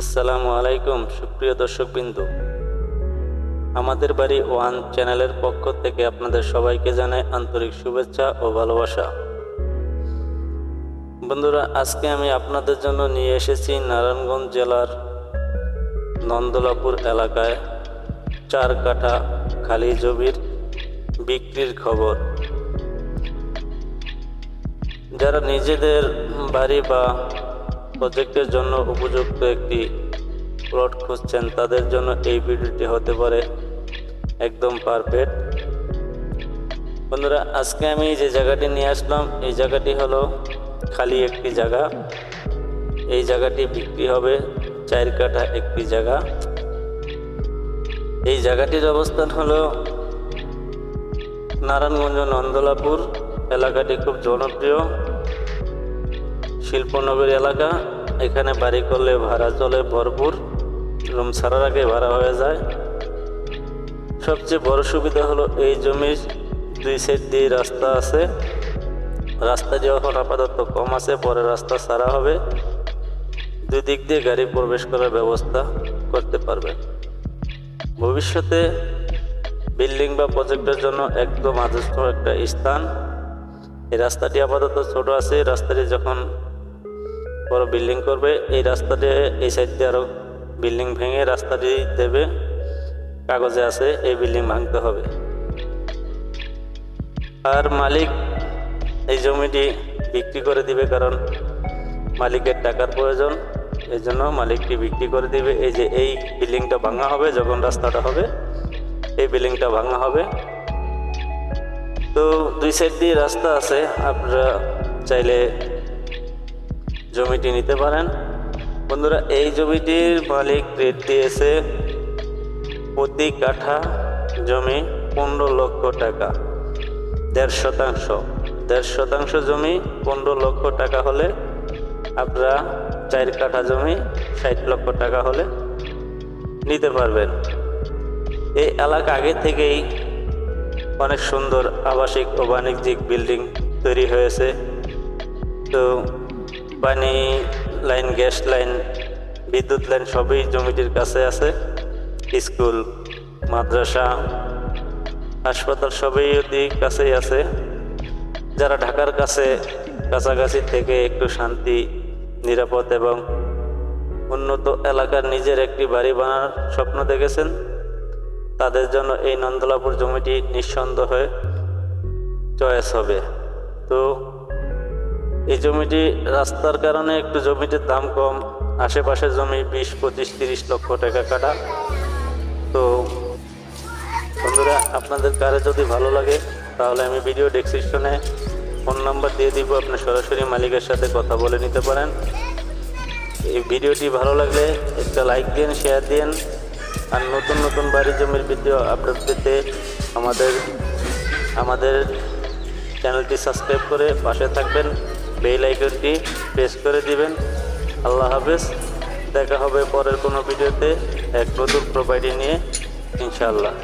আসসালামু আলাইকুম, সুপ্রিয় দর্শকবৃন্দ। আমাদের বাড়ি ওয়ান চ্যানেলের পক্ষ থেকে আপনাদের সবাইকে জানাই আন্তরিক শুভেচ্ছা ও ভালোবাসা। বন্ধুরা, আজকে আমি আপনাদের জন্য নিয়ে এসেছি নারায়ণগঞ্জ জেলার নন্দলাপুর এলাকায় চার কাঠা খালি জমির বিক্রির খবর। যারা নিজেদের বাড়ি বা প্রজেক্টের জন্য উপযুক্ত একটি প্লট খুঁজছেন। তাদের জন্য এই ভিডিওটি হতে পারে একদম পারফেক্ট। বন্ধুরা, আজকে আমি যে জায়গাটি নিয়ে আসলাম, এই জায়গাটি হলো খালি একটি জায়গা। এই জায়গাটি বিক্রি হবে চার কাঠা একটি জায়গা। এই জায়গাটির অবস্থান হলো নারায়ণগঞ্জ নন্দলাপুর। এলাকাটি খুব জনপ্রিয়। শিল্পনগরী এলাকা। এখানে বাড়ি করলে ভাড়া চলে ভরপুর, রুম ছাড়ার আগে ভাড়া হয়ে যায়। সবচেয়ে বড় সুবিধা হলো এই জমির দুই সাইড দিয়ে রাস্তা আছে। রাস্তা দিয়ে এখন আপাতত কম আছে, পরে রাস্তা সারা হবে। দুই দিক দিয়ে গাড়ি প্রবেশ করার ব্যবস্থা করতে পারবে। ভবিষ্যতে বিল্ডিং বা প্রজেক্টের জন্য একদম আদর্শ একটা স্থান। এই রাস্তাটি আপাতত ছোট আছে, রাস্তাটি যখন বড় বিল্ডিং করবে, এই রাস্তা দিয়ে, এই সাইড দিয়ে আরও বিল্ডিং ভেঙে রাস্তাটি দেবে, কাগজে আছে, এই বিল্ডিং ভাঙতে হবে। আর মালিক এই জমিটি বিক্রি করে দিবে কারণ মালিকের টাকার প্রয়োজন, এই জন্য মালিকটি বিক্রি করে দিবে। এই যে এই বিল্ডিংটা ভাঙা হবে, যখন রাস্তাটা হবে, এই বিল্ডিংটা ভাঙা হবে। তো দুই সাইড দিয়ে রাস্তা আছে, আপনারা চাইলে জমিটি নিতে পারেন। বন্ধুরা, এই জমিটির মালিক রেট দিয়েছে প্রতি কাঠা জমি পনেরো লক্ষ টাকা, দেড় শতাংশ। দেড় শতাংশ জমি পনেরো লক্ষ টাকা হলে আপনারা চার কাঠা জমি ষাট লক্ষ টাকা হলে নিতে পারবেন। এই এলাকা আগে থেকেই অনেক সুন্দর আবাসিক ও বাণিজ্যিক বিল্ডিং তৈরি হয়েছে। তো পানি লাইন, গ্যাস লাইন, বিদ্যুৎ লাইন সবই জমিটির কাছে আছে। স্কুল, মাদ্রাসা, হাসপাতাল সবই অতি কাছেই আছে। যারা ঢাকার কাছে কাছাকাছি থেকে একটু শান্তি, নিরাপদ এবং উন্নত এলাকার নিজের একটি বাড়ি বানার স্বপ্ন দেখেছেন, তাদের জন্য এই নন্দলাপুর জমিটি নিঃসন্দেহে চয়েস হবে। তো এই জমিটি রাস্তার কারণে একটু জমিটির দাম কম আশেপাশের জমি বিশ, পঁচিশ, তিরিশ লক্ষ টাকা কাটা। তো বন্ধুরা, আপনাদের কারে যদি ভালো লাগে, তাহলে আমি ভিডিও ডেসক্রিপশনে ফোন নাম্বার দিয়ে দিব, আপনি সরাসরি মালিকের সাথে কথা বলে নিতে পারেন। এই ভিডিওটি ভালো লাগলে একটা লাইক দিন শেয়ার দিন, আর নতুন নতুন বাড়ি জমির ভিডিও আপলোড পেতে আমাদের আমাদের চ্যানেলটি সাবস্ক্রাইব করে পাশে থাকবেন। বেল আইকনটি প্রেস করে দিবেন। আল্লাহ হাফেজ, দেখা হবে পরের কোনো ভিডিওতে এক নতুন প্রোপার্টি নিয়ে, ইনশাআল্লাহ।